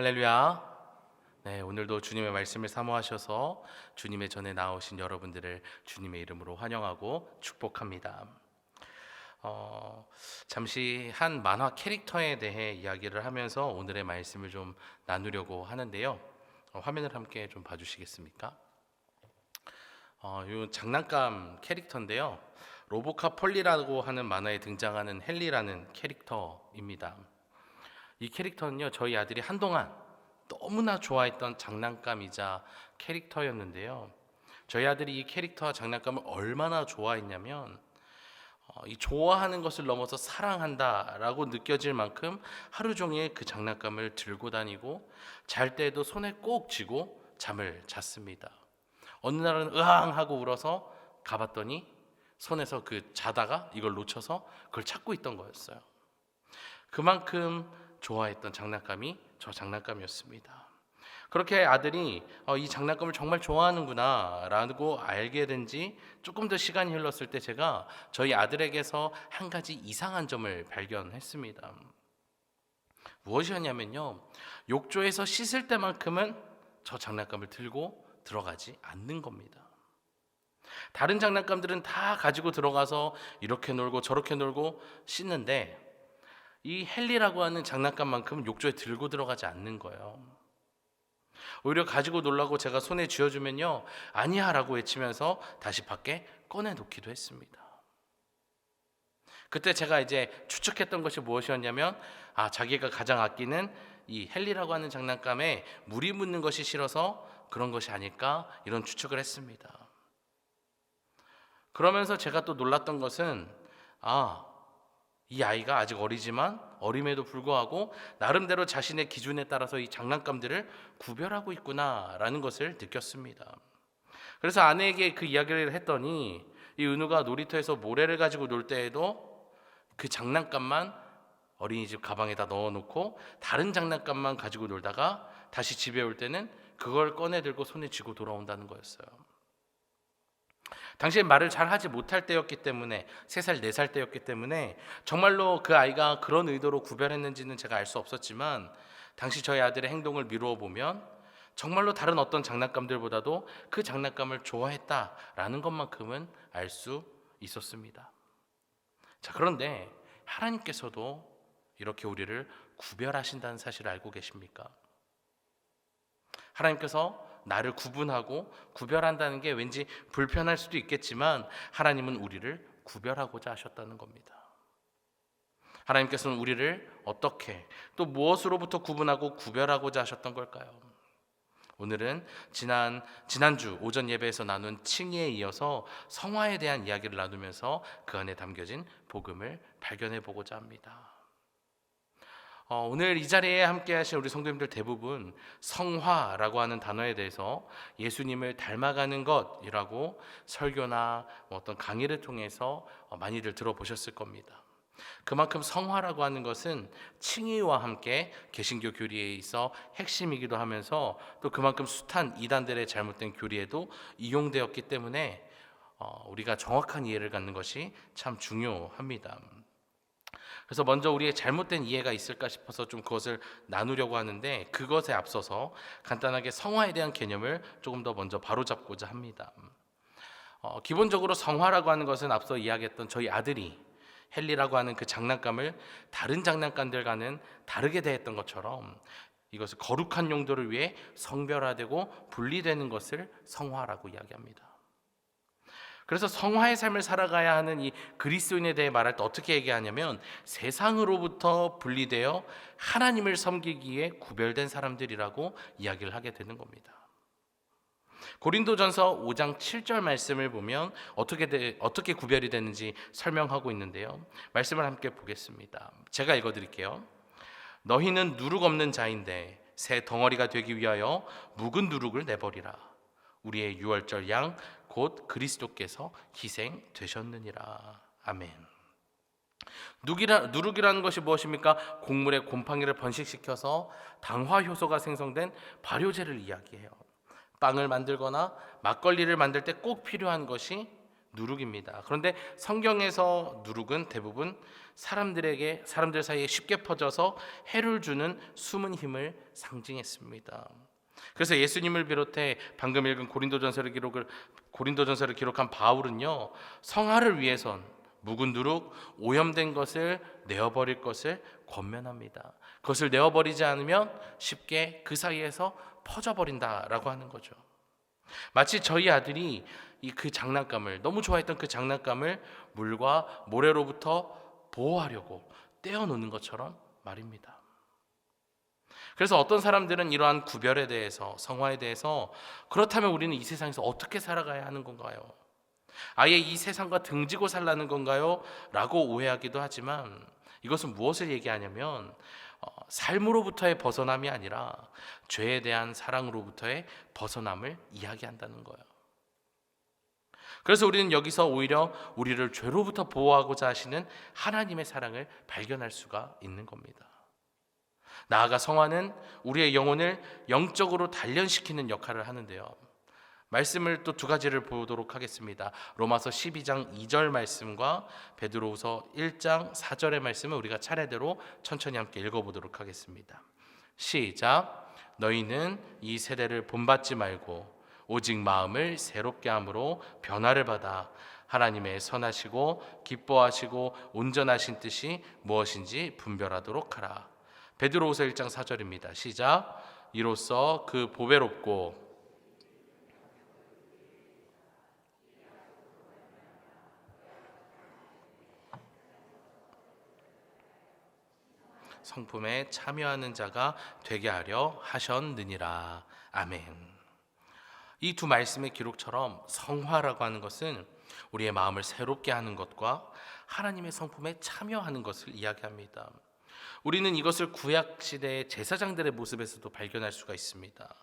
할렐루야. 네, 오늘도 주님의 말씀을 사모하셔서 주님의 전에 나오신 여러분들을 주님의 이름으로 환영하고 축복합니다. 어, 잠시 한 만화 캐릭터에 대해 이야기를 하면서 오늘의 말씀을 좀 나누려고 하는데요. 어, 화면을 함께 좀 봐주시겠습니까? 어, 이 장난감 캐릭터인데요. 로보카 폴리라고 하는 만화에 등장하는 헨리라는 캐릭터입니다. 이 캐릭터는요 저희 아들이 한동안 너무나 좋아했던 장난감이자 캐릭터였는데요. 저희 아들이 이 캐릭터와 장난감을 얼마나 좋아했냐면 어, 이 좋아하는 것을 넘어서 사랑한다라고 느껴질 만큼 하루 종일 그 장난감을 들고 다니고 잘 때도 손에 꼭 쥐고 잠을 잤습니다. 어느 날은 으앙 하고 울어서 가봤더니 손에서 그 자다가 이걸 놓쳐서 그걸 찾고 있던 거였어요. 그만큼 좋아했던 장난감이 저 장난감이었습니다. 그렇게 아들이 어, 이 장난감을 정말 좋아하는구나라고 알게 된 지 조금 더 시간이 흘렀을 때 제가 저희 아들에게서 한 가지 이상한 점을 발견했습니다. 무엇이었냐면요. 욕조에서 씻을 때만큼은 저 장난감을 들고 들어가지 않는 겁니다. 다른 장난감들은 다 가지고 들어가서 이렇게 놀고 저렇게 놀고 씻는데 이 헨리라고 하는 장난감만큼 욕조에 들고 들어가지 않는 거예요. 오히려 가지고 놀라고 제가 손에 쥐어주면요 아니야라고 외치면서 다시 밖에 꺼내 놓기도 했습니다. 그때 제가 이제 추측했던 것이 무엇이었냐면 아 자기가 가장 아끼는 이 헨리라고 하는 장난감에 물이 묻는 것이 싫어서 그런 것이 아닐까 이런 추측을 했습니다. 그러면서 제가 또 놀랐던 것은 아, 이 아이가 아직 어리지만 어림에도 불구하고 나름대로 자신의 기준에 따라서 이 장난감들을 구별하고 있구나라는 것을 느꼈습니다. 그래서 아내에게 그 이야기를 했더니 이 은우가 놀이터에서 모래를 가지고 놀 때에도 그 장난감만 어린이집 가방에다 넣어놓고 다른 장난감만 가지고 놀다가 다시 집에 올 때는 그걸 꺼내 들고 손에 쥐고 돌아온다는 거였어요. 당시에 말을 잘 하지 못할 때였기 때문에 세살네살 때였기 때문에 정말로 그 아이가 그런 의도로 구별했는지는 제가 알 수 없었지만 당시 저희 아들의 행동을 미루어 보면 정말로 다른 어떤 장난감들보다도 그 장난감을 좋아했다라는 것만큼은 알 수 있었습니다. 자, 그런데 하나님께서도 이렇게 우리를 구별하신다는 사실을 알고 계십니까? 하나님께서 나를 구분하고 구별한다는 게 왠지 불편할 수도 있겠지만 하나님은 우리를 구별하고자 하셨다는 겁니다. 하나님께서는 우리를 어떻게 또 무엇으로부터 구분하고 구별하고자 하셨던 걸까요? 오늘은 지난 지난주 오전 예배에서 나눈 칭의에 이어서 성화에 대한 이야기를 나누면서 그 안에 담겨진 복음을 발견해 보고자 합니다. 어, 오늘 이 자리에 함께 하신 우리 성도님들 대부분 성화라고 하는 단어에 대해서 예수님을 닮아가는 것이라고 설교나 뭐 어떤 강의를 통해서 어, 많이들 들어보셨을 겁니다. 그만큼 성화라고 하는 것은 칭의와 함께 개신교 교리에 있어 핵심이기도 하면서 또 그만큼 숱한 이단들의 잘못된 교리에도 이용되었기 때문에 어, 우리가 정확한 이해를 갖는 것이 참 중요합니다. 그래서 먼저 우리의 잘못된 이해가 있을까 싶어서 좀 그것을 나누려고 하는데 그것에 앞서서 간단하게 성화에 대한 개념을 조금 더 먼저 바로잡고자 합니다. 어, 기본적으로 성화라고 하는 것은 앞서 이야기했던 저희 아들이 헨리라고 하는 그 장난감을 다른 장난감들과는 다르게 대했던 것처럼 이것을 거룩한 용도를 위해 성별화되고 분리되는 것을 성화라고 이야기합니다. 그래서 성화의 삶을 살아가야 하는 이 그리스도인에 대해 말할 때 어떻게 얘기하냐면 세상으로부터 분리되어 하나님을 섬기기에 구별된 사람들이라고 이야기를 하게 되는 겁니다. 고린도전서 5장 7절 말씀을 보면 어떻게 되, 어떻게 구별이 되는지 설명하고 있는데요. 말씀을 함께 보겠습니다. 제가 읽어 드릴게요. 너희는 누룩 없는 자인데 새 덩어리가 되기 위하여 묵은 누룩을 내버리라. 우리의 유월절 양 곧 그리스도께서 희생되셨느니라. 아멘. 누기라, 누룩이라 는 것이 무엇입니까? 곡물의 곰팡이를 번식시켜서 당화 효소가 생성된 발효제를 이야기해요. 빵을 만들거나 막걸리를 만들 때 꼭 필요한 것이 누룩입니다. 그런데 성경에서 누룩은 대부분 사람들에게 사람들 사이에 쉽게 퍼져서 해를 주는 숨은 힘을 상징했습니다. 그래서 예수님을 비롯해 방금 읽은 고린도전서를 기록을 고린도전서를 기록한 바울은요 성화를 위해선 묵은 누룩 오염된 것을 내어버릴 것을 권면합니다. 그것을 내어버리지 않으면 쉽게 그 사이에서 퍼져버린다라고 하는 거죠. 마치 저희 아들이 이 그 장난감을 너무 좋아했던 그 장난감을 물과 모래로부터 보호하려고 떼어놓는 것처럼 말입니다. 그래서 어떤 사람들은 이러한 구별에 대해서 성화에 대해서 그렇다면 우리는 이 세상에서 어떻게 살아가야 하는 건가요? 아예 이 세상과 등지고 살라는 건가요? 라고 오해하기도 하지만 이것은 무엇을 얘기하냐면 어, 삶으로부터의 벗어남이 아니라 죄에 대한 사랑으로부터의 벗어남을 이야기한다는 거예요. 그래서 우리는 여기서 오히려 우리를 죄로부터 보호하고자 하시는 하나님의 사랑을 발견할 수가 있는 겁니다. 나아가 성화는 우리의 영혼을 영적으로 단련시키는 역할을 하는데요. 말씀을 또 두 가지를 보도록 하겠습니다. 로마서 12장 2절 말씀과 베드로후서 1장 4절의 말씀을 우리가 차례대로 천천히 함께 읽어 보도록 하겠습니다. 시작. 너희는 이 세대를 본받지 말고 오직 마음을 새롭게 함으로 변화를 받아 하나님의 선하시고 기뻐하시고 온전하신 뜻이 무엇인지 분별하도록 하라. 베드로후서 1장 4절입니다. 시작. 이로써 그 보배롭고 성품에 참여하는 자가 되게 하려 하셨느니라. 아멘. 이 두 말씀의 기록처럼 성화라고 하는 것은 우리의 마음을 새롭게 하는 것과 하나님의 성품에 참여하는 것을 이야기합니다. 우리는 이것을 구약 시대의 제사장들의 모습에서도 발견할 수가 있습니다.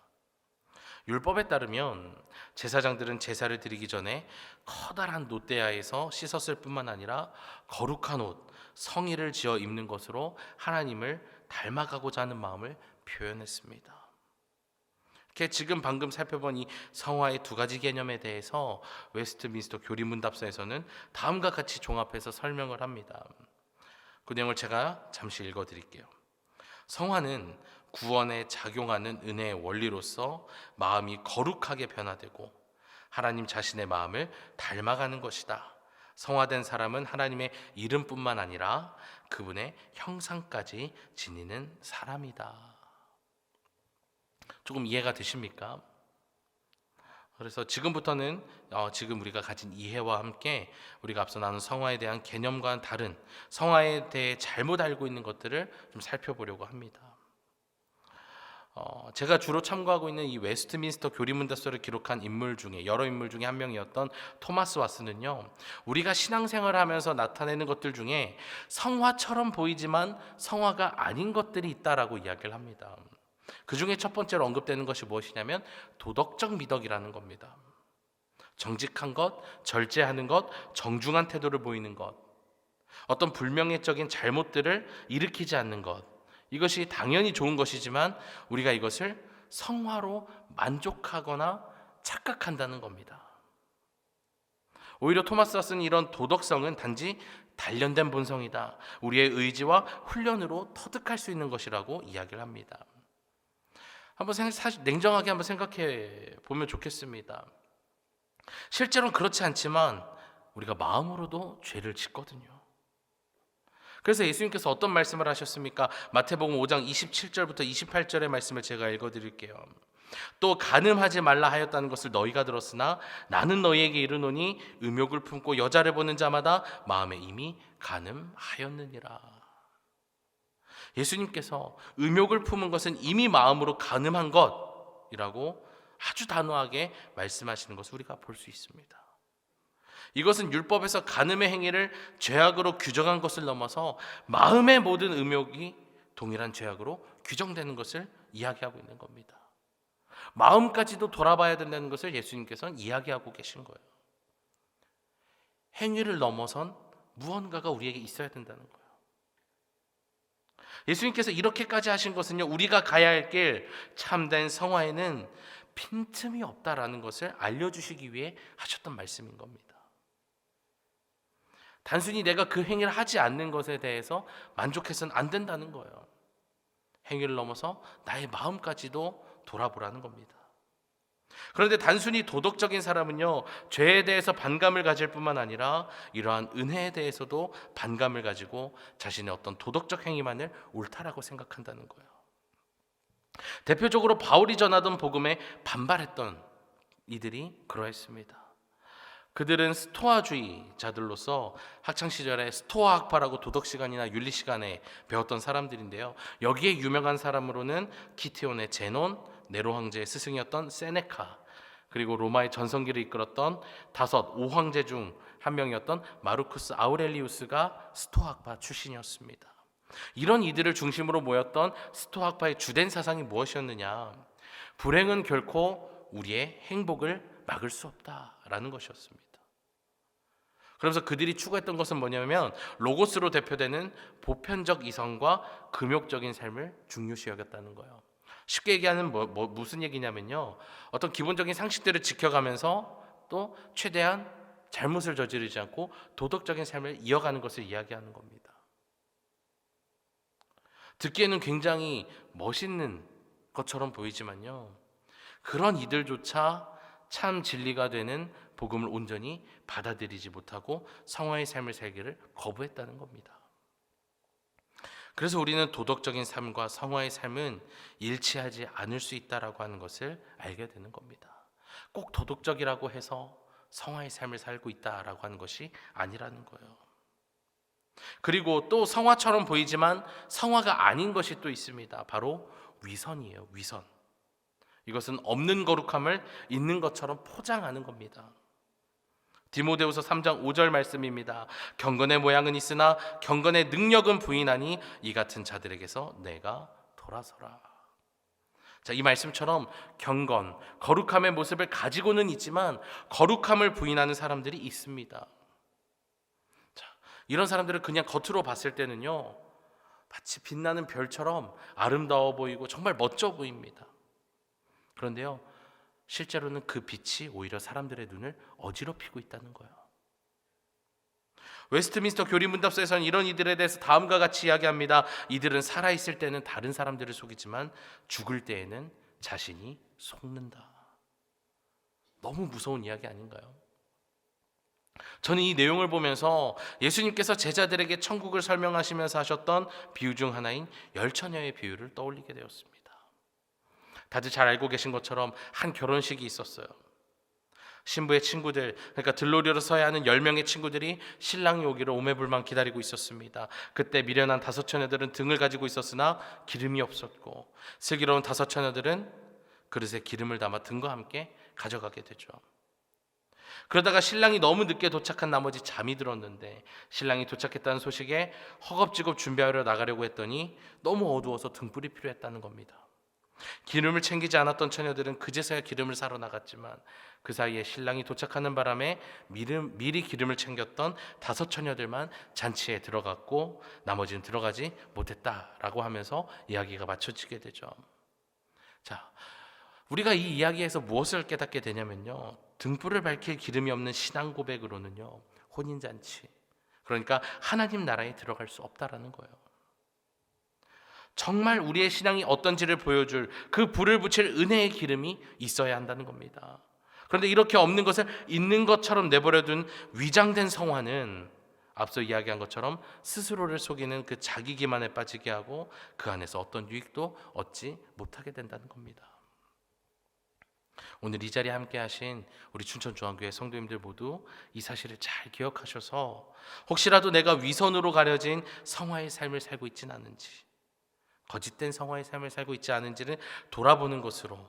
율법에 따르면 제사장들은 제사를 드리기 전에 커다란 노대야에서 씻었을 뿐만 아니라 거룩한 옷, 성의를 지어 입는 것으로 하나님을 닮아가고자 하는 마음을 표현했습니다. 이렇게 지금 방금 살펴본 이 성화의 두 가지 개념에 대해서 웨스트민스터 교리문답서에서는 다음과 같이 종합해서 설명을 합니다. 그 내용을 제가 잠시 읽어 드릴게요. 성화는 구원에 작용하는 은혜의 원리로서 마음이 거룩하게 변화되고 하나님 자신의 마음을 닮아가는 것이다. 성화된 사람은 하나님의 이름뿐만 아니라 그분의 형상까지 지니는 사람이다. 조금 이해가 되십니까? 그래서 지금부터는 어, 지금 우리가 가진 이해와 함께 우리가 앞서 나눈 성화에 대한 개념과는 다른 성화에 대해 잘못 알고 있는 것들을 좀 살펴보려고 합니다. 어, 제가 주로 참고하고 있는 이 웨스트민스터 교리문답서를 기록한 인물 중에 여러 인물 중에 한 명이었던 토마스 와스는요. 우리가 신앙생활을 하면서 나타내는 것들 중에 성화처럼 보이지만 성화가 아닌 것들이 있다라고 이야기를 합니다. 그 중에 첫 번째로 언급되는 것이 무엇이냐면 도덕적 미덕이라는 겁니다. 정직한 것, 절제하는 것, 정중한 태도를 보이는 것, 어떤 불명예적인 잘못들을 일으키지 않는 것, 이것이 당연히 좋은 것이지만 우리가 이것을 성화로 만족하거나 착각한다는 겁니다. 오히려 토마스가 쓴 이런 도덕성은 단지 단련된 본성이다. 우리의 의지와 훈련으로 터득할 수 있는 것이라고 이야기를 합니다. 한번 생, 사실 냉정하게 한번 생각해 보면 좋겠습니다. 실제로는 그렇지 않지만 우리가 마음으로도 죄를 짓거든요. 그래서 예수님께서 어떤 말씀을 하셨습니까? 마태복음 5장 27절부터 28절의 말씀을 제가 읽어 드릴게요. 또 간음하지 말라 하였다는 것을 너희가 들었으나 나는 너희에게 이르노니 음욕을 품고 여자를 보는 자마다 마음에 이미 간음하였느니라. 예수님께서 음욕을 품은 것은 이미 마음으로 간음한 것이라고 아주 단호하게 말씀하시는 것을 우리가 볼 수 있습니다. 이것은 율법에서 간음의 행위를 죄악으로 규정한 것을 넘어서 마음의 모든 음욕이 동일한 죄악으로 규정되는 것을 이야기하고 있는 겁니다. 마음까지도 돌아봐야 된다는 것을 예수님께서는 이야기하고 계신 거예요. 행위를 넘어선 무언가가 우리에게 있어야 된다는 거예요. 예수님께서 이렇게까지 하신 것은요, 우리가 가야 할 길 참된 성화에는 빈틈이 없다라는 것을 알려주시기 위해 하셨던 말씀인 겁니다. 단순히 내가 그 행위를 하지 않는 것에 대해서 만족해서는 안 된다는 거예요. 행위를 넘어서 나의 마음까지도 돌아보라는 겁니다. 그런데 단순히 도덕적인 사람은요, 죄에 대해서 반감을 가질 뿐만 아니라 이러한 은혜에 대해서도 반감을 가지고 자신의 어떤 도덕적 행위만을 옳다라고 생각한다는 거예요. 대표적으로 바울이 전하던 복음에 반발했던 이들이 그러했습니다. 그들은 스토아주의자들로서 학창 시절에 스토아 학파라고 도덕 시간이나 윤리 시간에 배웠던 사람들인데요. 여기에 유명한 사람으로는 키티온의 제논, 네로 황제의 스승이었던 세네카, 그리고 로마의 전성기를 이끌었던 다섯 오황제 중 한 명이었던 마르쿠스 아우렐리우스가 스토아 학파 출신이었습니다. 이런 이들을 중심으로 모였던 스토아 학파의 주된 사상이 무엇이었느냐? 불행은 결코 우리의 행복을 막을 수 없다라는 것이었습니다. 그러면서 그들이 추구했던 것은 뭐냐면 로고스로 대표되는 보편적 이성과 금욕적인 삶을 중요시 여겼다는 거예요. 쉽게 얘기하는 뭐, 뭐 무슨 얘기냐면요. 어떤 기본적인 상식들을 지켜가면서 또 최대한 잘못을 저지르지 않고 도덕적인 삶을 이어가는 것을 이야기하는 겁니다. 듣기에는 굉장히 멋있는 것처럼 보이지만요. 그런 이들조차 참 진리가 되는 복음을 온전히 받아들이지 못하고 성화의 삶을 살기를 거부했다는 겁니다. 그래서 우리는 도덕적인 삶과 성화의 삶은 일치하지 않을 수 있다라고 하는 것을 알게 되는 겁니다. 꼭 도덕적이라고 해서 성화의 삶을 살고 있다라고 하는 것이 아니라는 거예요. 그리고 또 성화처럼 보이지만 성화가 아닌 것이 또 있습니다. 바로 위선이에요. 위선. 이것은 없는 거룩함을 있는 것처럼 포장하는 겁니다. 디모데후서 3장 5절 말씀입니다. 경건의 모양은 있으나 경건의 능력은 부인하니 이 같은 자들에게서 내가 돌아서라. 자, 이 말씀처럼 경건, 거룩함의 모습을 가지고는 있지만 거룩함을 부인하는 사람들이 있습니다. 자, 이런 사람들을 그냥 겉으로 봤을 때는요. 마치 빛나는 별처럼 아름다워 보이고 정말 멋져 보입니다. 그런데요. 실제로는 그 빛이 오히려 사람들의 눈을 어지럽히고 있다는 거예요. 웨스트민스터 교리문답서에서는 이런 이들에 대해서 다음과 같이 이야기합니다. 이들은 살아 있을 때는 다른 사람들을 속이지만 죽을 때에는 자신이 속는다. 너무 무서운 이야기 아닌가요? 저는 이 내용을 보면서 예수님께서 제자들에게 천국을 설명하시면서 하셨던 비유 중 하나인 열처녀의 비유를 떠올리게 되었습니다. 다들 잘 알고 계신 것처럼 한 결혼식이 있었어요. 신부의 친구들, 그러니까 들러리로 서야 하는 10명의 친구들이 신랑이 오기를 오매불만 기다리고 있었습니다. 그때 미련한 다섯 처녀들은 등을 가지고 있었으나 기름이 없었고 슬기로운 다섯 처녀들은 그릇에 기름을 담아 등과 함께 가져가게 되죠. 그러다가 신랑이 너무 늦게 도착한 나머지 잠이 들었는데 신랑이 도착했다는 소식에 허겁지겁 준비하러 나가려고 했더니 너무 어두워서 등불이 필요했다는 겁니다. 기름을 챙기지 않았던 처녀들은 그제서야 기름을 사러 나갔지만 그 사이에 신랑이 도착하는 바람에 미리 기름을 챙겼던 다섯 처녀들만 잔치에 들어갔고 나머지는 들어가지 못했다라고 하면서 이야기가 맞춰지게 되죠. 자, 우리가 이 이야기에서 무엇을 깨닫게 되냐면요. 등불을 밝힐 기름이 없는 신앙 고백으로는요. 혼인 잔치. 그러니까 하나님 나라에 들어갈 수 없다라는 거예요. 정말 우리의 신앙이 어떤지를 보여줄 그 불을 붙일 은혜의 기름이 있어야 한다는 겁니다. 그런데 이렇게 없는 것을 있는 것처럼 내버려둔 위장된 성화는 앞서 이야기한 것처럼 스스로를 속이는 그 자기 기만에 빠지게 하고 그 안에서 어떤 유익도 얻지 못하게 된다는 겁니다. 오늘 이 자리에 함께 하신 우리 춘천중앙교회 성도님들 모두 이 사실을 잘 기억하셔서 혹시라도 내가 위선으로 가려진 성화의 삶을 살고 있지는 않은지 거짓된 성화의 삶을 살고 있지 않은지를 돌아보는 것으로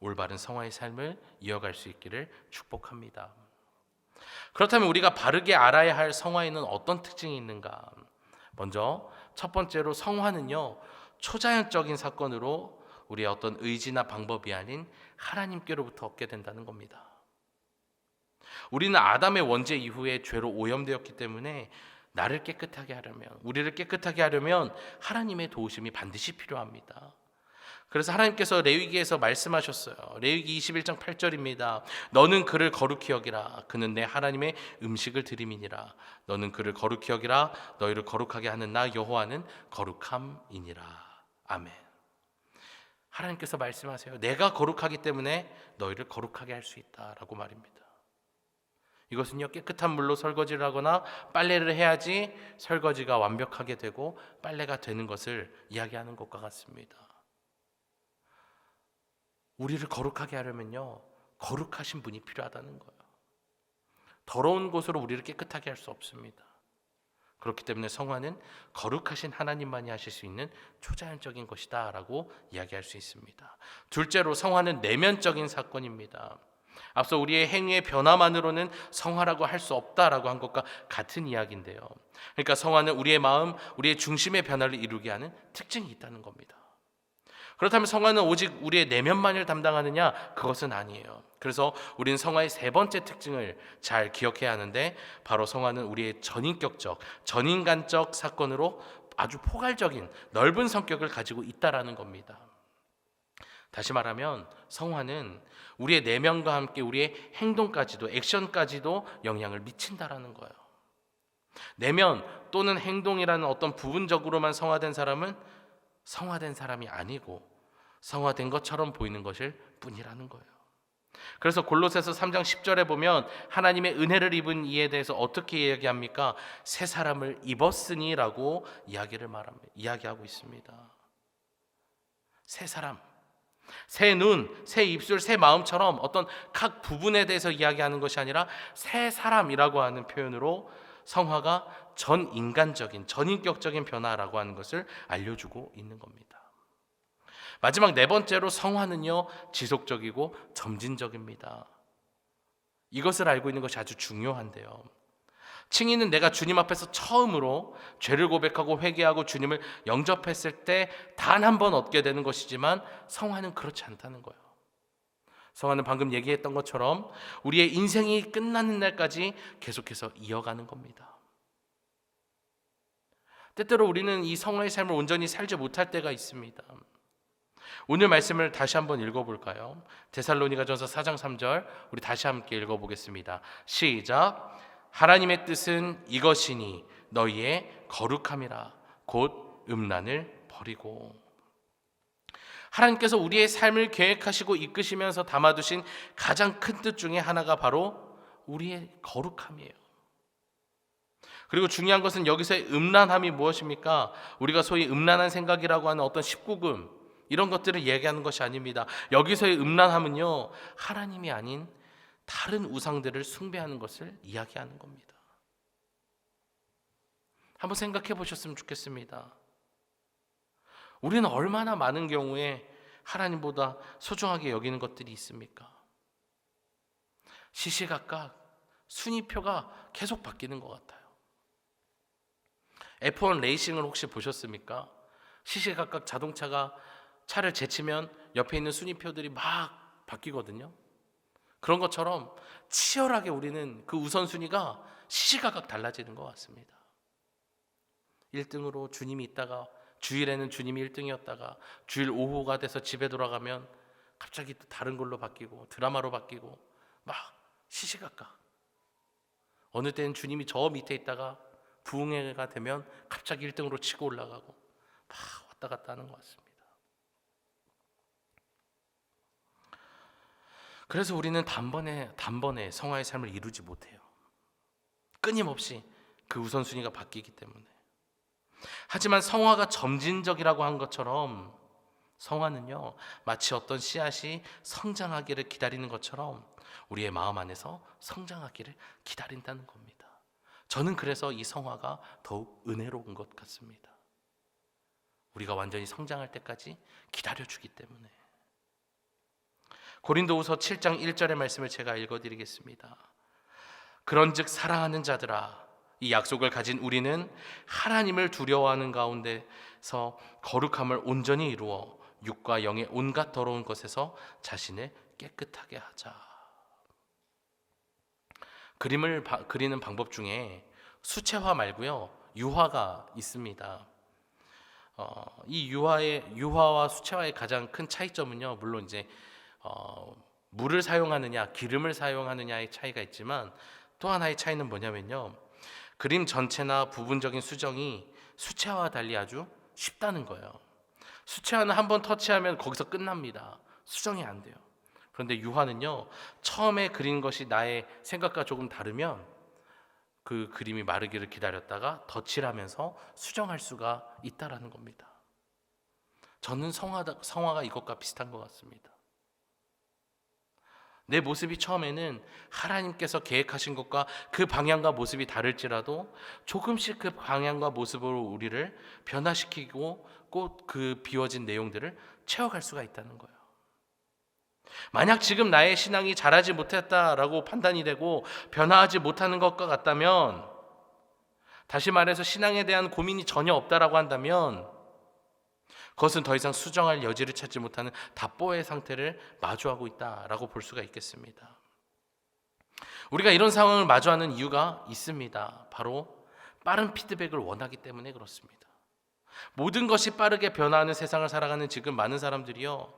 올바른 성화의 삶을 이어갈 수 있기를 축복합니다. 그렇다면 우리가 바르게 알아야 할 성화에는 어떤 특징이 있는가? 먼저 첫 번째로 성화는요 초자연적인 사건으로 우리의 어떤 의지나 방법이 아닌 하나님께로부터 얻게 된다는 겁니다. 우리는 아담의 원죄 이후에 죄로 오염되었기 때문에 나를 깨끗하게 하려면 우리를 깨끗하게 하려면 하나님의 도우심이 반드시 필요합니다. 그래서 하나님께서 레위기에서 말씀하셨어요. 레위기 21장 8절입니다. 너는 그를 거룩히 여기라. 그는 내 하나님의 음식을 드림이니라. 너는 그를 거룩히 여기라. 너희를 거룩하게 하는 나 여호와는 거룩함이니라. 아멘. 하나님께서 말씀하세요. 내가 거룩하기 때문에 너희를 거룩하게 할 수 있다라고 말입니다. 이것은요 깨끗한 물로 설거지를 하거나 빨래를 해야지 설거지가 완벽하게 되고 빨래가 되는 것을 이야기하는 것과 같습니다. 우리를 거룩하게 하려면요 거룩하신 분이 필요하다는 거예요. 더러운 곳으로 우리를 깨끗하게 할 수 없습니다. 그렇기 때문에 성화는 거룩하신 하나님만이 하실 수 있는 초자연적인 것이다라고 이야기할 수 있습니다. 둘째로 성화는 내면적인 사건입니다. 앞서 우리의 행위의 변화만으로는 성화라고 할 수 없다라고 한 것과 같은 이야기인데요. 그러니까 성화는 우리의 마음, 우리의 중심의 변화를 이루게 하는 특징이 있다는 겁니다. 그렇다면 성화는 오직 우리의 내면만을 담당하느냐? 그것은 아니에요. 그래서 우리는 성화의 세 번째 특징을 잘 기억해야 하는데 바로 성화는 우리의 전인격적, 전인간적 사건으로 아주 포괄적인 넓은 성격을 가지고 있다라는 겁니다. 다시 말하면 성화는 우리의 내면과 함께 우리의 행동까지도 액션까지도 영향을 미친다라는 거예요. 내면 또는 행동이라는 어떤 부분적으로만 성화된 사람은 성화된 사람이 아니고 성화된 것처럼 보이는 것일 뿐이라는 거예요. 그래서 골로새서 3장 10절에 보면 하나님의 은혜를 입은 이에 대해서 어떻게 이야기합니까? 새 사람을 입었으니라고 이야기를 말합니다. 이야기하고 있습니다. 새 사람 새 눈, 새 입술, 새 마음처럼 어떤 각 부분에 대해서 이야기하는 것이 아니라 새 사람이라고 하는 표현으로 성화가 전 인간적인, 전인격적인 변화라고 하는 것을 알려주고 있는 겁니다. 마지막 네 번째로 성화는요, 지속적이고 점진적입니다. 이것을 알고 있는 것이 아주 중요한데요. 칭의는 내가 주님 앞에서 처음으로 죄를 고백하고 회개하고 주님을 영접했을 때 단 한 번 얻게 되는 것이지만 성화는 그렇지 않다는 거예요. 성화는 방금 얘기했던 것처럼 우리의 인생이 끝나는 날까지 계속해서 이어가는 겁니다. 때때로 우리는 이 성화의 삶을 온전히 살지 못할 때가 있습니다. 오늘 말씀을 다시 한번 읽어볼까요? 데살로니가전서 4장 3절 우리 다시 함께 읽어보겠습니다. 시작. 하나님의 뜻은 이것이니 너희의 거룩함이라 곧 음란을 버리고 하나님께서 우리의 삶을 계획하시고 이끄시면서 담아두신 가장 큰 뜻 중에 하나가 바로 우리의 거룩함이에요. 그리고 중요한 것은 여기서의 음란함이 무엇입니까? 우리가 소위 음란한 생각이라고 하는 어떤 19금 이런 것들을 얘기하는 것이 아닙니다. 여기서의 음란함은요 하나님이 아닌 다른 우상들을 숭배하는 것을 이야기하는 겁니다. 한번 생각해 보셨으면 좋겠습니다. 우리는 얼마나 많은 경우에 하나님보다 소중하게 여기는 것들이 있습니까? 시시각각 순위표가 계속 바뀌는 것 같아요. F1 레이싱을 혹시 보셨습니까? 시시각각 자동차가 차를 제치면 옆에 있는 순위표들이 막 바뀌거든요. 그런 것처럼 치열하게 우리는 그 우선순위가 시시각각 달라지는 것 같습니다. 1등으로 주님이 있다가 주일에는 주님이 1등이었다가 주일 오후가 돼서 집에 돌아가면 갑자기 또 다른 걸로 바뀌고 드라마로 바뀌고 막 시시각각 어느 때는 주님이 저 밑에 있다가 부흥회가 되면 갑자기 1등으로 치고 올라가고 막 왔다 갔다 하는 것 같습니다. 그래서 우리는 단번에 단번에 성화의 삶을 이루지 못해요. 끊임없이 그 우선순위가 바뀌기 때문에. 하지만 성화가 점진적이라고 한 것처럼 성화는요 마치 어떤 씨앗이 성장하기를 기다리는 것처럼 우리의 마음 안에서 성장하기를 기다린다는 겁니다. 저는 그래서 이 성화가 더욱 은혜로운 것 같습니다. 우리가 완전히 성장할 때까지 기다려주기 때문에. 고린도후서 7장 1절의 말씀을 제가 읽어 드리겠습니다. 그런즉 사랑하는 자들아 이 약속을 가진 우리는 하나님을 두려워하는 가운데서 거룩함을 온전히 이루어 육과 영의 온갖 더러운 것에서 자신을 깨끗하게 하자. 그림을 바, 그리는 방법 중에 수채화 말고요 유화가 있습니다. 어, 이 유화의 유화와 수채화의 가장 큰 차이점은요. 물론 이제 어, 물을 사용하느냐, 기름을 사용하느냐의 차이가 있지만 또 하나의 차이는 뭐냐면요. 그림 전체나 부분적인 수정이 수채화와 달리 아주 쉽다는 거예요. 수채화는 한 번 터치하면 거기서 끝납니다. 수정이 안 돼요. 그런데 유화는요. 처음에 그린 것이 나의 생각과 조금 다르면 그 그림이 마르기를 기다렸다가 덧칠하면서 수정할 수가 있다라는 겁니다. 저는 성화다, 성화가 이것과 비슷한 것 같습니다. 내 모습이 처음에는 하나님께서 계획하신 것과 그 방향과 모습이 다를지라도 조금씩 그 방향과 모습으로 우리를 변화시키고 꼭 그 비워진 내용들을 채워갈 수가 있다는 거예요. 만약 지금 나의 신앙이 자라지 못했다라고 판단이 되고 변화하지 못하는 것과 같다면 다시 말해서 신앙에 대한 고민이 전혀 없다라고 한다면 그것은 더 이상 수정할 여지를 찾지 못하는 답보의 상태를 마주하고 있다라고 볼 수가 있겠습니다. 우리가 이런 상황을 마주하는 이유가 있습니다. 바로 빠른 피드백을 원하기 때문에 그렇습니다. 모든 것이 빠르게 변화하는 세상을 살아가는 지금 많은 사람들이요.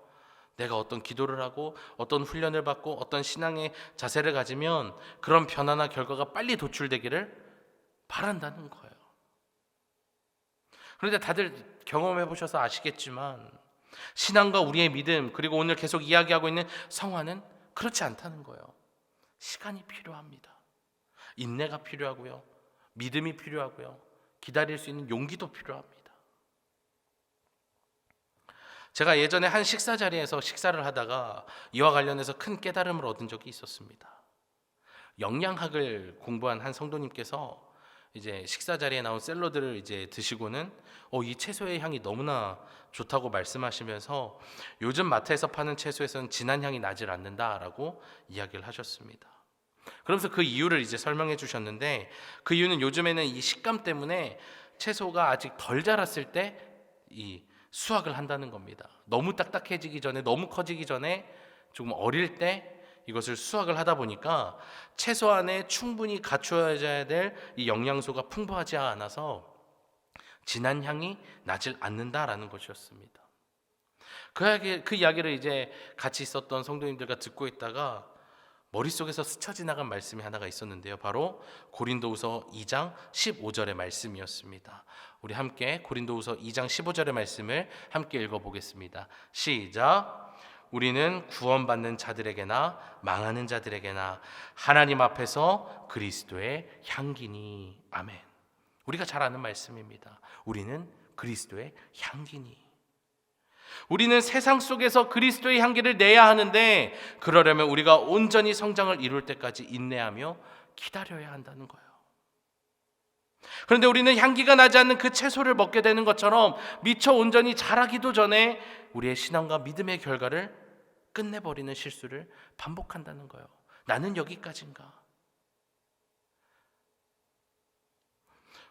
내가 어떤 기도를 하고 어떤 훈련을 받고 어떤 신앙의 자세를 가지면 그런 변화나 결과가 빨리 도출되기를 바란다는 거예요. 그런데 다들 경험해 보셔서 아시겠지만 신앙과 우리의 믿음 그리고 오늘 계속 이야기하고 있는 성화는 그렇지 않다는 거예요. 시간이 필요합니다. 인내가 필요하고요. 믿음이 필요하고요. 기다릴 수 있는 용기도 필요합니다. 제가 예전에 한 식사 자리에서 식사를 하다가 이와 관련해서 큰 깨달음을 얻은 적이 있었습니다. 영양학을 공부한 한 성도님께서 이제 식사 자리에 나온 샐러드를 이제 드시고는 어, 이 채소의 향이 너무나 좋다고 말씀하시면서 요즘 마트에서 파는 채소에서는 진한 향이 나질 않는다라고 이야기를 하셨습니다. 그러면서 그 이유를 이제 설명해 주셨는데 그 이유는 요즘에는 이 식감 때문에 채소가 아직 덜 자랐을 때 이 수확을 한다는 겁니다. 너무 딱딱해지기 전에 너무 커지기 전에 조금 어릴 때 이것을 수확을 하다 보니까 채소 안에 충분히 갖추어져야 될 이 영양소가 풍부하지 않아서 진한 향이 나질 않는다라는 것이었습니다. 그 이야기, 그 이야기를 이제 같이 있었던 성도님들과 듣고 있다가 머릿속에서 스쳐 지나간 말씀이 하나가 있었는데요. 바로 고린도후서 2장 15절의 말씀이었습니다. 우리 함께 고린도후서 2장 15절의 말씀을 함께 읽어 보겠습니다. 시작. 우리는 구원받는 자들에게나 망하는 자들에게나 하나님 앞에서 그리스도의 향기니 아멘. 우리가 잘 아는 말씀입니다. 우리는 그리스도의 향기니. 우리는 세상 속에서 그리스도의 향기를 내야 하는데 그러려면 우리가 온전히 성장을 이룰 때까지 인내하며 기다려야 한다는 거예요. 그런데 우리는 향기가 나지 않는 그 채소를 먹게 되는 것처럼 미처 온전히 자라기도 전에 우리의 신앙과 믿음의 결과를 끝내버리는 실수를 반복한다는 거예요. 나는 여기까지인가?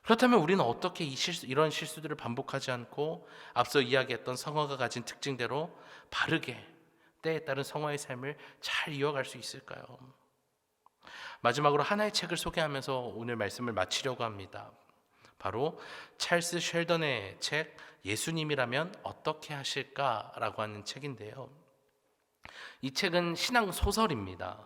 그렇다면 우리는 어떻게 이 실수, 이런 실수들을 반복하지 않고 앞서 이야기했던 성화가 가진 특징대로 바르게 때에 따른 성화의 삶을 잘 이어갈 수 있을까요? 마지막으로 하나의 책을 소개하면서 오늘 말씀을 마치려고 합니다. 바로 찰스 쉘던의 책 예수님이라면 어떻게 하실까라고 하는 책인데요. 이 책은 신앙 소설입니다.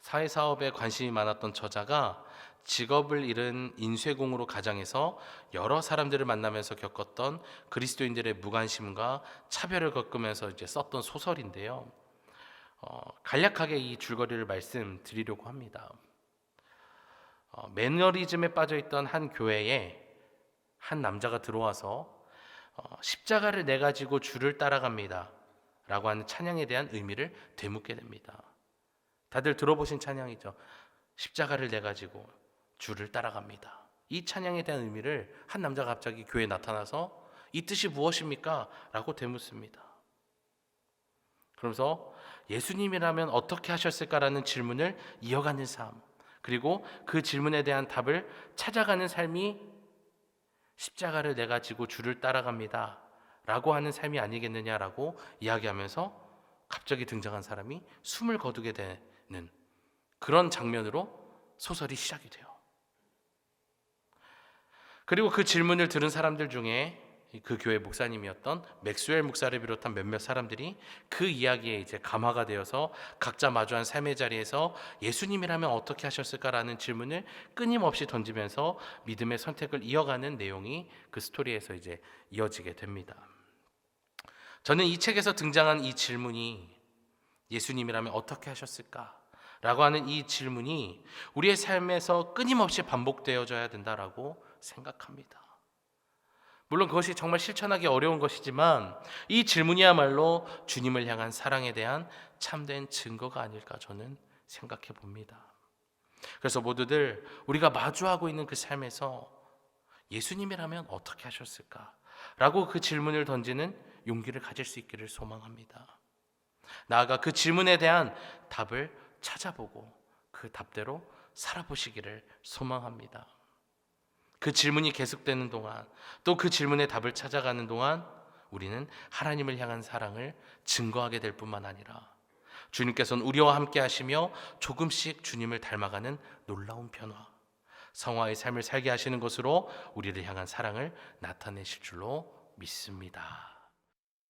사회 사업에 관심이 많았던 저자가 직업을 잃은 인쇄공으로 가장해서 여러 사람들을 만나면서 겪었던 그리스도인들의 무관심과 차별을 겪으면서 이제 썼던 소설인데요. 어, 간략하게 이 줄거리를 말씀드리려고 합니다. 어, 매너리즘에 빠져 있던 한 교회에 한 남자가 들어와서 어, 십자가를 내 가지고 주를 따라갑니다. 라고 하는 찬양에 대한 의미를 되묻게 됩니다. 다들 들어보신 찬양이죠. 십자가를 내 가지고 주를 따라갑니다. 이 찬양에 대한 의미를 한 남자가 갑자기 교회에 나타나서 이 뜻이 무엇입니까? 라고 되묻습니다. 그러면서 예수님이라면 어떻게 하셨을까라는 질문을 이어가는 삶, 그리고 그 질문에 대한 답을 찾아가는 삶이 십자가를 내가 지고 주를 따라갑니다. 라고 하는 삶이 아니겠느냐라고 이야기하면서 갑자기 등장한 사람이 숨을 거두게 되는 그런 장면으로 소설이 시작이 돼요. 그리고 그 질문을 들은 사람들 중에 그 교회 목사님이었던 맥스웰 목사를 비롯한 몇몇 사람들이 그 이야기에 이제 감화가 되어서 각자 마주한 삶의 자리에서 예수님이라면 어떻게 하셨을까라는 질문을 끊임없이 던지면서 믿음의 선택을 이어가는 내용이 그 스토리에서 이제 이어지게 됩니다. 저는 이 책에서 등장한 이 질문이 예수님이라면 어떻게 하셨을까? 라고 하는 이 질문이 우리의 삶에서 끊임없이 반복되어져야 된다라고 생각합니다. 물론 그것이 정말 실천하기 어려운 것이지만 이 질문이야말로 주님을 향한 사랑에 대한 참된 증거가 아닐까 저는 생각해 봅니다. 그래서 모두들 우리가 마주하고 있는 그 삶에서 예수님이라면 어떻게 하셨을까? 라고 그 질문을 던지는 용기를 가질 수 있기를 소망합니다. 나아가 그 질문에 대한 답을 찾아보고 그 답대로 살아보시기를 소망합니다. 그 질문이 계속되는 동안 또 그 질문의 답을 찾아가는 동안 우리는 하나님을 향한 사랑을 증거하게 될 뿐만 아니라 주님께서는 우리와 함께 하시며 조금씩 주님을 닮아가는 놀라운 변화, 성화의 삶을 살게 하시는 것으로 우리를 향한 사랑을 나타내실 줄로 믿습니다.